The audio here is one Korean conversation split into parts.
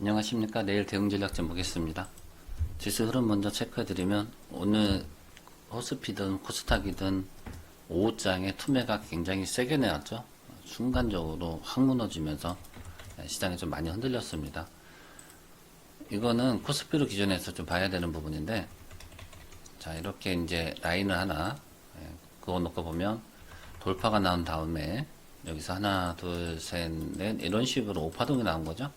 안녕하십니까. 내일 대응 전략 좀 보겠습니다. 지수 흐름 먼저 체크해 드리면 오늘 호스피든 코스닥이든 오후장에 투매가 굉장히 세게 내왔죠. 순간적으로 확 무너지면서 시장이 좀 많이 흔들렸습니다. 이거는 코스피로 기준해서 좀 봐야 되는 부분인데 자 이렇게 이제 라인을 하나 예, 그거 놓고 보면 돌파가 나온 다음에 여기서 하나 둘 셋 넷 이런 식으로 오파동이 나온 거죠.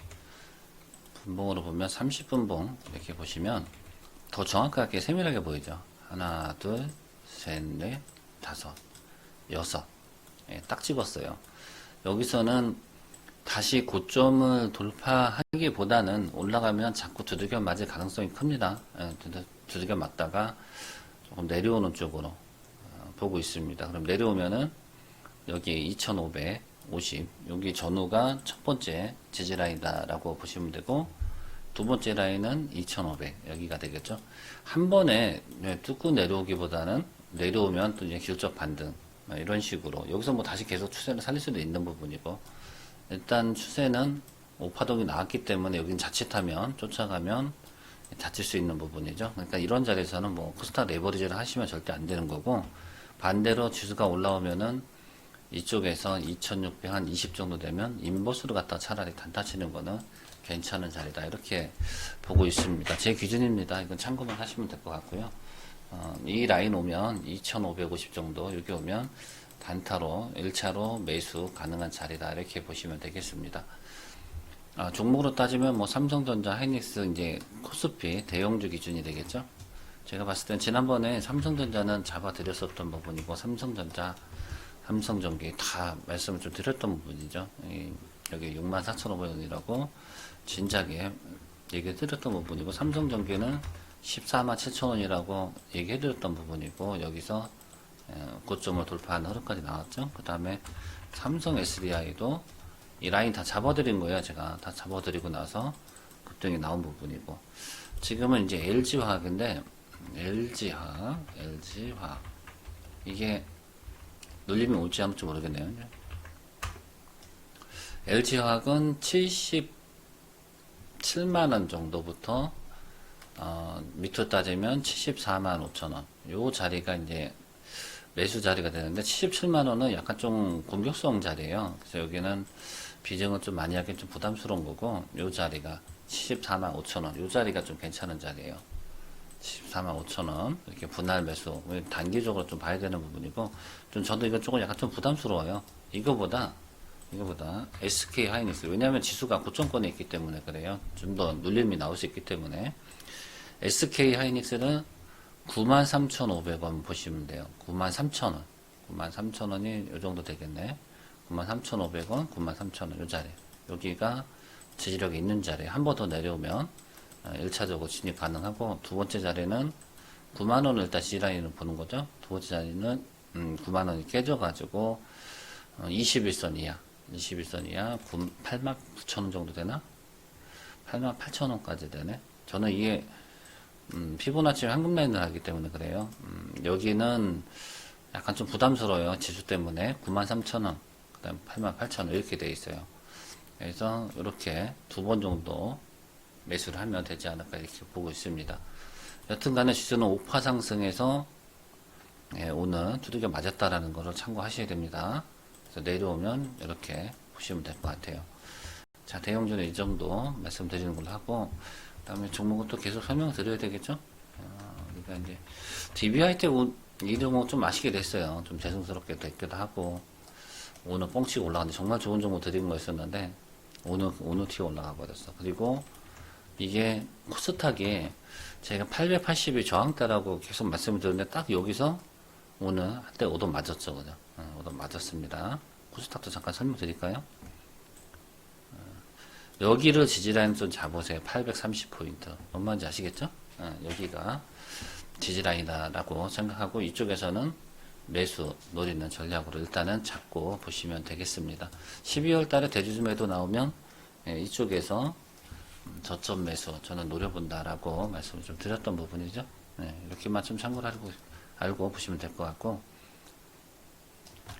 분봉으로 보면 30분봉 이렇게 보시면 더 정확하게 세밀하게 보이죠. 하나, 둘, 셋, 넷, 다섯, 여섯. 예, 딱 집었어요. 여기서는 다시 고점을 돌파하기보다는 올라가면 자꾸 두들겨 맞을 가능성이 큽니다. 예, 두들- 두들겨 맞다가 조금 내려오는 쪽으로 어, 보고 있습니다. 그럼 내려오면은 여기 2550 여기 전후가 첫 번째 지지라인이다라고 보시면 되고 두 번째 라인은 2500 여기가 되겠죠? 한 번에 네, 뚫고 내려오기보다는 내려오면 또 이제 기술적 반등 뭐 이런 식으로. 여기서 뭐 다시 계속 추세를 살릴 수도 있는 부분이고. 일단 추세는 오파동이 나왔기 때문에 여기는 자칫하면 쫓아가면 다칠 수 있는 부분이죠. 그러니까 이런 자리에서는 뭐 코스닥 레버리지를 하시면 절대 안 되는 거고 반대로 지수가 올라오면은 이쪽에서 2600 한 20 정도 되면 인버스로 갖다 차라리 단타 치는 거는 괜찮은 자리다 이렇게 보고 있습니다. 제 기준입니다. 이건 참고만 하시면 될 것 같고요. 어, 이 라인 오면 2550 정도 여기 오면 단타로 1차로 매수 가능한 자리다 이렇게 보시면 되겠습니다. 아, 종목으로 따지면 뭐 삼성전자, 하이닉스, 이제 코스피 대형주 기준이 되겠죠. 제가 봤을 땐 지난번에 삼성전자는 잡아드렸었던 부분이고 삼성전자, 삼성전기 다 말씀을 좀 드렸던 부분이죠. 이, 여기 64,500원이라고 진작에 얘기 드렸던 부분이고 삼성전기는 14만 7천원이라고 얘기해 드렸던 부분이고 여기서 어, 고점을 돌파하는 흐름까지 나왔죠. 그 다음에 삼성 SDI도 이 라인 다 잡아드린 거예요. 제가 다 잡아드리고 나서 급등이 나온 부분이고 지금은 이제 LG화학인데 LG화학, LG화학 이게 눌림이 올지 안 올지 모르겠네요. LG화학은 77만원 정도부터 어, 밑으로 따지면 74만 5천원. 요 자리가 이제 매수 자리가 되는데 77만원은 약간 좀 공격성 자리예요. 그래서 여기는 비중을 좀 많이 하긴 좀 부담스러운 거고 요 자리가 74만 5천원. 요 자리가 좀 괜찮은 자리예요. 14만 5천원. 이렇게 분할 매수. 단기적으로 좀 봐야 되는 부분이고 좀 저도 이거 조금 약간 좀 부담스러워요. 이거보다 이거보다 SK 하이닉스 왜냐하면 지수가 고점권에 있기 때문에 그래요. 좀 더 눌림이 나올 수 있기 때문에. SK 하이닉스는 93,500원 보시면 돼요. 93,000원. 93,000원이 요 정도 되겠네. 93,500원 93,000원 요 자리. 여기가 지지력이 있는 자리. 한 번 더 내려오면 1차적으로 진입 가능하고 두 번째 자리는 9만원을 일단 지라인을 보는 거죠. 두 번째 자리는 음, 9만원이 깨져가지고 어, 21선 이하 21선 이하 8만 9천원 정도 되나? 8만 8천원까지 되네. 저는 이게 음, 피보나치 황금 라인을 하기 때문에 그래요. 음, 여기는 약간 좀 부담스러워요. 지수 때문에. 9만 3천원. 그 다음 8만 8천원. 이렇게 돼 있어요. 그래서 이렇게 두 번 정도 매수를 하면 되지 않을까 이렇게 보고 있습니다. 여튼간에 지수는 5파 상승해서 예, 오늘 두들겨 맞았다라는 것을 참고하셔야 됩니다 내려오면 이렇게 보시면 될 것 같아요. 자, 대형주는 이 정도 말씀드리는 걸로 하고, 그 다음에 종목은 또 계속 설명을 드려야 되겠죠? 어, 그러니까 이제, DBI 때이 종목 좀 아시게 됐어요. 좀 죄송스럽게 됐기도 하고, 오늘 뻥치고 올라갔는데, 정말 좋은 종목 드린 거였었는데, 오늘, 오늘 튀어 올라가 버렸어. 그리고, 이게 코스닥이 제가 880이 저항대라고 계속 말씀을 드렸는데, 딱 여기서 오늘 한때 오돈 맞았죠, 그죠? 어, 오돈 맞았습니다. 코스닥도 잠깐 설명드릴까요? 어, 여기를 지지라인 좀 잡으세요. 830포인트. 뭔 말인지 아시겠죠? 어, 여기가 지지라인이다라고 생각하고 이쪽에서는 매수 노리는 전략으로 일단은 잡고 보시면 되겠습니다. 12월 달에 대주주 매도 나오면 예, 이쪽에서 음, 저점 매수 저는 노려본다라고 말씀을 좀 드렸던 부분이죠. 네, 이렇게만 좀 참고를 알고, 알고 보시면 될 것 같고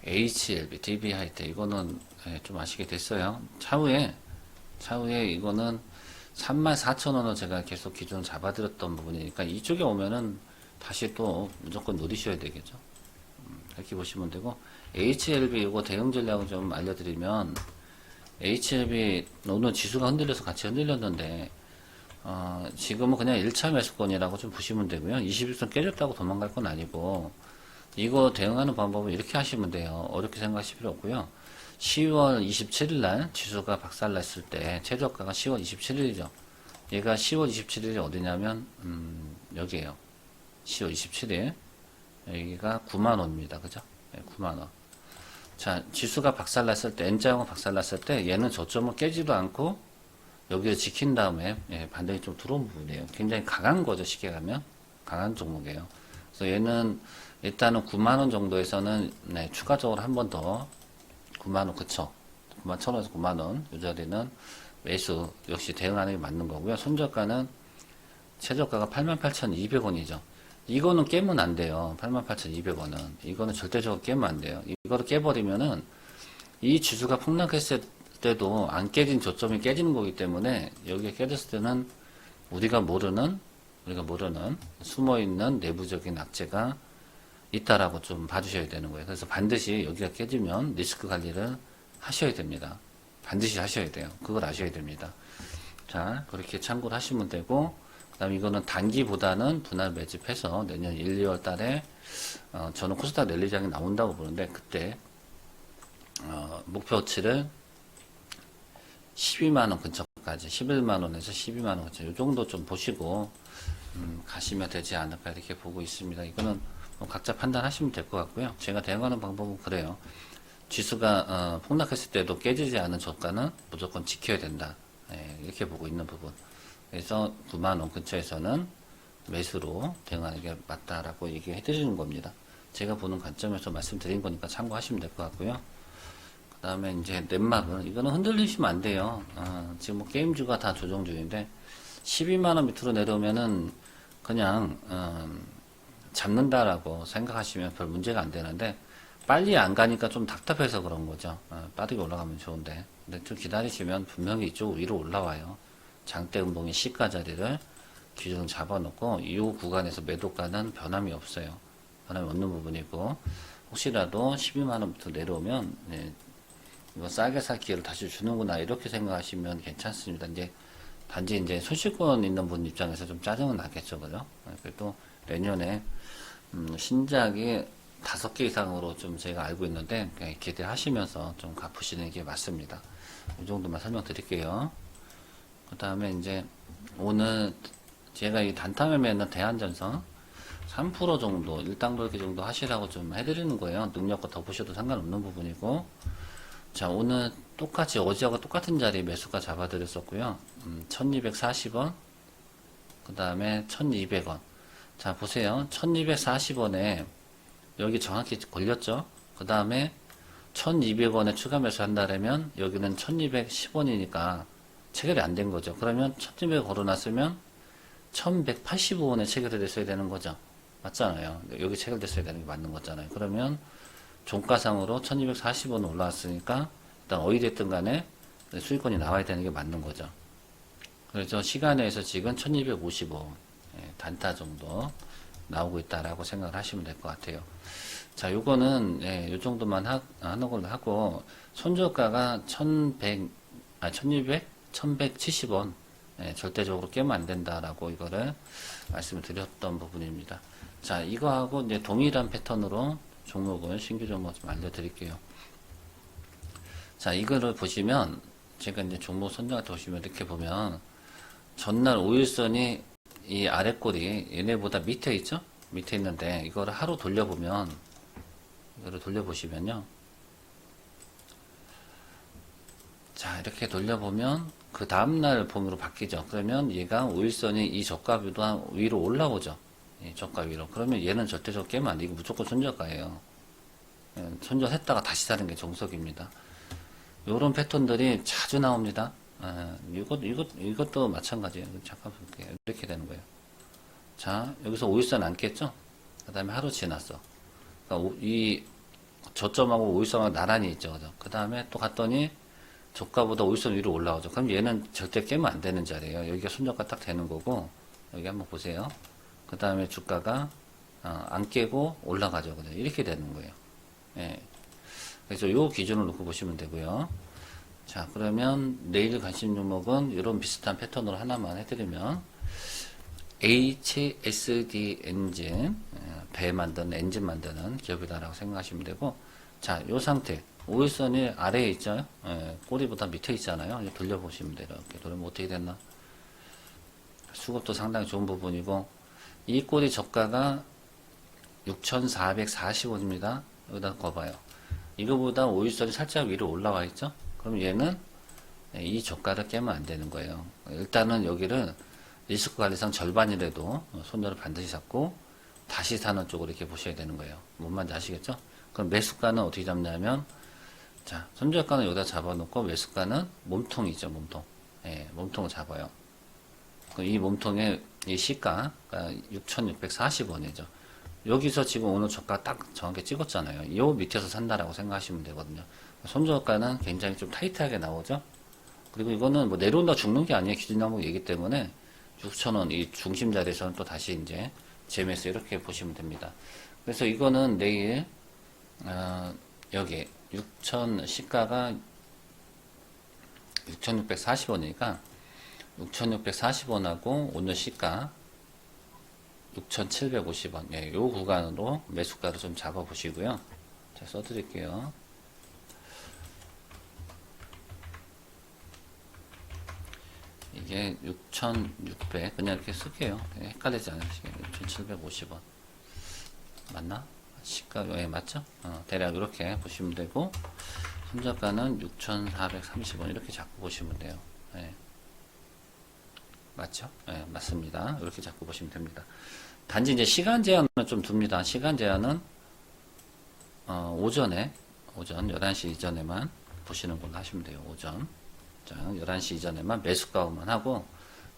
HLB, DB 하이텍 이거는 예, 좀 아시게 됐어요. 차후에 차후에 이거는 34,000원을 제가 계속 기준을 잡아드렸던 부분이니까 이쪽에 오면은 다시 또 무조건 노리셔야 되겠죠. 음, 이렇게 보시면 되고 HLB 이거 대응 전략을 좀 알려드리면 HLB 오늘 지수가 흔들려서 같이 흔들렸는데 어, 지금은 그냥 1차 매수권이라고 좀 보시면 되고요. 21선 깨졌다고 도망갈 건 아니고 이거 대응하는 방법은 이렇게 하시면 돼요. 어렵게 생각하실 필요 없고요. 10월 27일 날 지수가 박살났을 때 최저가가 10월 27일이죠. 얘가 10월 27일이 어디냐면 음, 여기에요. 10월 27일 여기가 9만 원입니다. 그죠? 네, 9만 원. 자, 지수가 박살났을 때 N자형은 박살났을 때 얘는 저점을 깨지도 않고 여기를 지킨 다음에 예, 반등이 좀 들어온 부분이에요. 굉장히 강한 거죠. 쉽게 가면 강한 종목이에요. 그래서 얘는 일단은 9만 원 정도에서는 네, 추가적으로 한 번 더 9만 원 그쵸? 9만 천 원에서 9만 원 이 자리는 매수 역시 대응하는 게 맞는 거고요. 손절가는 최저가가 88,200원이죠. 이거는 깨면 안 돼요. 88,200원은. 이거는 절대적으로 깨면 안 돼요. 이거를 깨버리면은 이 지수가 폭락했을 때도 안 깨진 저점이 깨지는 거기 때문에 여기에 깨졌을 때는 우리가 모르는 우리가 모르는 숨어 있는 내부적인 악재가 있다라고 좀 봐주셔야 되는 거예요. 그래서 반드시 여기가 깨지면 리스크 관리를 하셔야 됩니다. 반드시 하셔야 돼요. 그걸 아셔야 됩니다. 자, 그렇게 참고를 하시면 되고, 그 다음에 이거는 단기보다는 분할 매집해서 내년 1, 2월 달에, 어, 저는 코스닥 랠리장이 나온다고 보는데, 그때, 어, 목표치를 12만원 근처까지, 11만원에서 12만원 근처, 이 정도 좀 보시고, 음, 가시면 되지 않을까 이렇게 보고 있습니다. 이거는 뭐 각자 판단하시면 될 것 같고요. 제가 대응하는 방법은 그래요. 지수가 어, 폭락했을 때도 깨지지 않은 저가는 무조건 지켜야 된다. 예, 이렇게 보고 있는 부분. 그래서 9만 원 근처에서는 매수로 대응하는 게 맞다라고 얘기해 드리는 겁니다. 제가 보는 관점에서 말씀드린 거니까 참고하시면 될 것 같고요. 그 다음에 이제 넷마블 이거는 흔들리시면 안 돼요. 어, 지금 뭐 게임주가 다 조정 중인데 12만 원 밑으로 내려오면은 그냥 음, 잡는다라고 생각하시면 별 문제가 안 되는데 빨리 안 가니까 좀 답답해서 그런 거죠. 어, 빠르게 올라가면 좋은데 근데 좀 기다리시면 분명히 이쪽 위로 올라와요. 장대 음봉의 시가 자리를 기준 잡아놓고 이 구간에서 매도가는 변함이 없어요. 변함이 없는 부분이고 혹시라도 12만 원부터 내려오면 네, 이거 싸게 살 기회를 다시 주는구나 이렇게 생각하시면 괜찮습니다. 이제 단지 이제 소식권 있는 분 입장에서 좀 짜증은 나겠죠, 그죠? 네, 그래도 내년에 음, 신작이 다섯 개 이상으로 좀 제가 알고 있는데 기대하시면서 좀 갚으시는 게 맞습니다. 이 정도만 설명드릴게요. 그 다음에 이제 오늘 제가 이 단타 매매는 대한전선 3% 정도 일당 돌기 정도 하시라고 좀 해드리는 거예요. 능력과 더 보셔도 상관없는 부분이고 자 오늘 똑같이 어제하고 똑같은 자리 매수가 잡아드렸었고요. 음, 1240원 그 다음에 1200원 자 보세요. 1240원에 여기 정확히 걸렸죠? 그 다음에 1200원에 추가 매수 한다면 여기는 1210원이니까 체결이 안 된 거죠. 그러면 1200 걸어놨으면 1185원에 체결이 됐어야 되는 거죠. 맞잖아요. 여기 체결됐어야 되는 게 맞는 거잖아요. 그러면 종가상으로 1240원 올라왔으니까 일단 어디 됐든 간에 수익권이 나와야 되는 게 맞는 거죠. 그래서 시간에서 지금 1255 예, 단타 정도 나오고 있다라고 생각을 하시면 될 것 같아요. 자, 요거는 예, 요 정도만 하, 하는 걸로 하고 손저가가 1100, 아 1200, 1170원 예, 절대적으로 깨면 안 된다라고 이거를 말씀을 드렸던 부분입니다. 자, 이거하고 이제 동일한 패턴으로 종목을 신규 종목 좀 알려드릴게요. 자, 이거를 보시면 제가 이제 종목 선정할 때 보시면 이렇게 보면 전날 5일선이 이 아래 꼬리 얘네보다 밑에 있죠? 밑에 있는데 이거를 하루 돌려보면 이거를 돌려보시면요. 자 이렇게 돌려보면 그 다음날 봄으로 바뀌죠. 그러면 얘가 5일선이 이 저가 위로 위로 올라오죠. 이 저가 위로. 그러면 얘는 안 돼. 이거 무조건 손절가예요. 예, 손절했다가 다시 사는 게 정석입니다. 요런 패턴들이 자주 나옵니다. 아, 이것, 이것, 이것도 마찬가지예요. 잠깐 볼게요. 이렇게 되는 거예요. 자, 여기서 5일선 안 깼죠? 그 다음에 하루 지났어. 그러니까 오- 이 저점하고 5일선하고 나란히 있죠. 그 다음에 또 갔더니 저가보다 오일선 위로 올라오죠. 그럼 얘는 절대 깨면 안 되는 자리예요. 여기가 손저가 딱 되는 거고 여기 한번 보세요. 그 다음에 주가가 어, 안 깨고 올라가죠. 그죠? 이렇게 되는 거예요. 예. 그래서 요 기준을 놓고 보시면 되고요. 자, 그러면 내일 관심 종목은 이런 비슷한 패턴으로 하나만 해드리면 HSD 엔진, 어, 배 만드는 엔진 만드는 기업이다라고 생각하시면 되고, 자, 요 상태, 오일선이 아래에 있죠? 예, 꼬리보다 밑에 있잖아요. 돌려보시면 돼요. 이렇게 돌리면 어떻게 됐나? 수급도 상당히 좋은 부분이고, 이 꼬리 저가가 6,440원입니다. 여기다 거봐요. 이거보다 오일선이 살짝 위로 올라와 있죠? 그럼 얘는 이 저가를 깨면 안 되는 거예요. 일단은 여기를 리스크 관리상 절반이라도 손절을 반드시 잡고 다시 사는 쪽으로 이렇게 보셔야 되는 거예요. 뭔 말인지 아시겠죠? 그럼 매수가는 어떻게 잡냐면 자, 손절가는 여기다 잡아놓고 매수가는 몸통이죠, 몸통. 예, 몸통을 잡아요. 그이 몸통의 이 시가가 6,640원이죠. 여기서 지금 오늘 저가 딱 정확히 찍었잖아요. 요 밑에서 산다라고 생각하시면 되거든요. 손절가는 굉장히 좀 타이트하게 나오죠. 그리고 이거는 뭐 내려온다 죽는 게 아니에요. 기준 항목이기 때문에 6,000원 이 중심 자리에서는 또 다시 이제 재매수 이렇게 보시면 됩니다. 그래서 이거는 내일 어, 여기 6,000 시가가 6,640원이니까 6,640원하고 오늘 시가 6,750원. 예, 요 구간으로 매수가를 좀 잡아 보시고요. 자, 써 드릴게요. 이게 6,600. 그냥 이렇게 쓸게요. 예, 헷갈리지 않으시게. 6,750원. 맞나? 시가, 예, 맞죠? 어, 대략 이렇게 보시면 되고, 손절가는 6,430원. 이렇게 잡고 보시면 돼요. 예. 맞죠? 예, 맞습니다. 이렇게 잡고 보시면 됩니다. 단지 이제 시간 제한을 좀 둡니다. 시간 제한은 어, 오전에 오전 11시 이전에만 보시는 걸로 하시면 돼요. 오전. 자, 11시 이전에만 매수가만 하고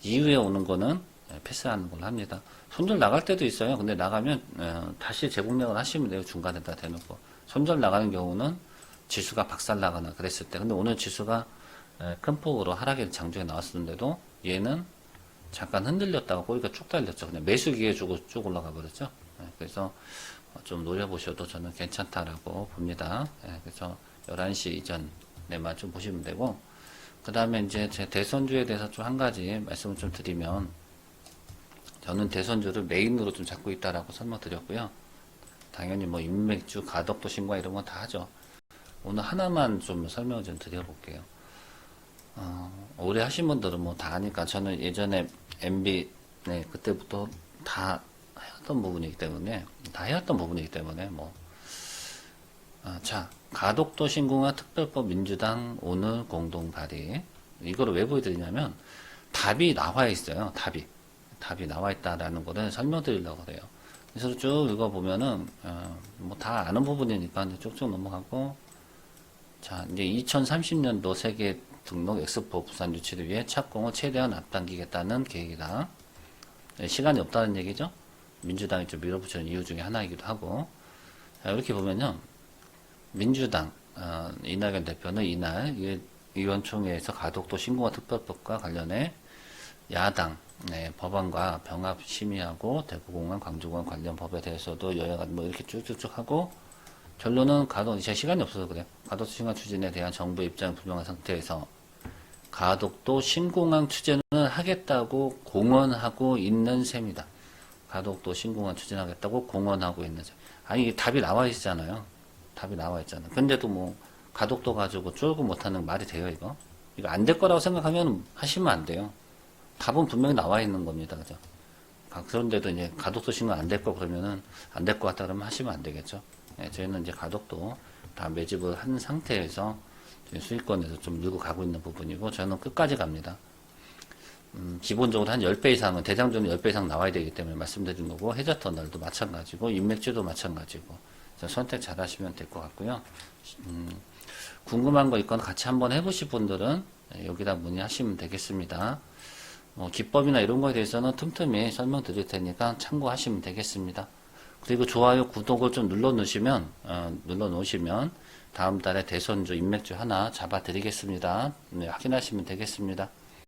이후에 오는 거는 예, 패스하는 걸로 합니다. 손절 나갈 때도 있어요. 근데 나가면 어, 다시 재공략을 하시면 돼요. 중간에다 대놓고. 손절 나가는 경우는 지수가 박살 나거나 그랬을 때. 근데 오늘 지수가 예, 큰 폭으로 하락의 장중에 나왔었는데도 얘는 잠깐 흔들렸다가 꼬리가 쭉 달렸죠. 그냥 매수 기회 주고 쭉 올라가 버렸죠. 예, 그래서 좀 노려보셔도 저는 괜찮다라고 봅니다. 예, 그래서 11시 이전에만 좀 보시면 되고, 그 다음에 이제 제 대선주에 대해서 좀 한 가지 말씀을 좀 드리면, 저는 대선주를 메인으로 좀 잡고 있다라고 설명드렸고요. 당연히 뭐 인맥주, 가덕도 신고 이런 건 다 하죠. 오늘 하나만 좀 설명을 좀 드려볼게요. 어, 오래 하신 분들은 뭐 다 아니까 저는 예전에 MB 네 그때부터 다 해왔던 부분이기 때문에 다 해왔던 부분이기 때문에 뭐 아, 자, 가덕도 신공화 특별법 민주당 오늘 공동 발의. 이거를 왜 보여드리냐면, 답이 나와 있어요. 답이. 답이 나와 있다라는 거를 설명드리려고 그래요. 그래서 쭉 읽어보면은, 어, 뭐다 아는 부분이니까 쭉쭉 넘어가고, 자, 이제 2030년도 세계 등록 엑스포 부산 유치를 위해 착공을 최대한 앞당기겠다는 계획이다. 네, 시간이 없다는 얘기죠. 민주당이 좀 밀어붙이는 이유 중에 하나이기도 하고. 자, 이렇게 보면요. 민주당 어, 이낙연 대표는 이날 이- 의원총회에서 가덕도 신고화 특별법과 관련해 야당 네, 법안과 병합 심의하고 대구공항 광주공항 관련 법에 대해서도 여야가 뭐 이렇게 쭉쭉쭉 하고 결론은 가덕 제 시간이 없어서 그래요. 가덕도 신공항 추진에 대한 정부 입장 불명한 상태에서 가덕도 신공항 추진을 하겠다고 공언하고 있는 셈이다. 가덕도 신공항 추진하겠다고 공언하고 있는 셈. 아니 답이 나와 있잖아요. 답이 나와 있잖아요. 근데도 뭐 가독도 가지고 쫄고 못하는 말이 돼요 이거? 이거 안 될 거라고 생각하면 하시면 안 돼요. 답은 분명히 나와 있는 겁니다, 그죠? 가- 그런데도 이제 가독도 신고 안될 거 그러면은 안 될 것 같다 그러면 하시면 안 되겠죠. 예, 저희는 이제 가독도 다 매집을 한 상태에서 수익권에서 좀 밀고 가고 있는 부분이고 저는 끝까지 갑니다. 음, 기본적으로 한 10배 이상은 대장주는 10배 이상 나와야 되기 때문에 말씀드린 거고 해저터널도 마찬가지고 인맥주도 마찬가지고 선택 잘 하시면 될 것 같고요. 음, 궁금한 거 있거나 같이 한번 해보실 분들은 여기다 문의하시면 되겠습니다. 뭐 기법이나 이런 거에 대해서는 틈틈이 설명드릴 테니까 참고하시면 되겠습니다. 그리고 좋아요, 구독을 좀 눌러 놓으시면 어, 눌러 놓으시면 다음 달에 대선주, 인맥주 하나 잡아 드리겠습니다. 네, 확인하시면 되겠습니다.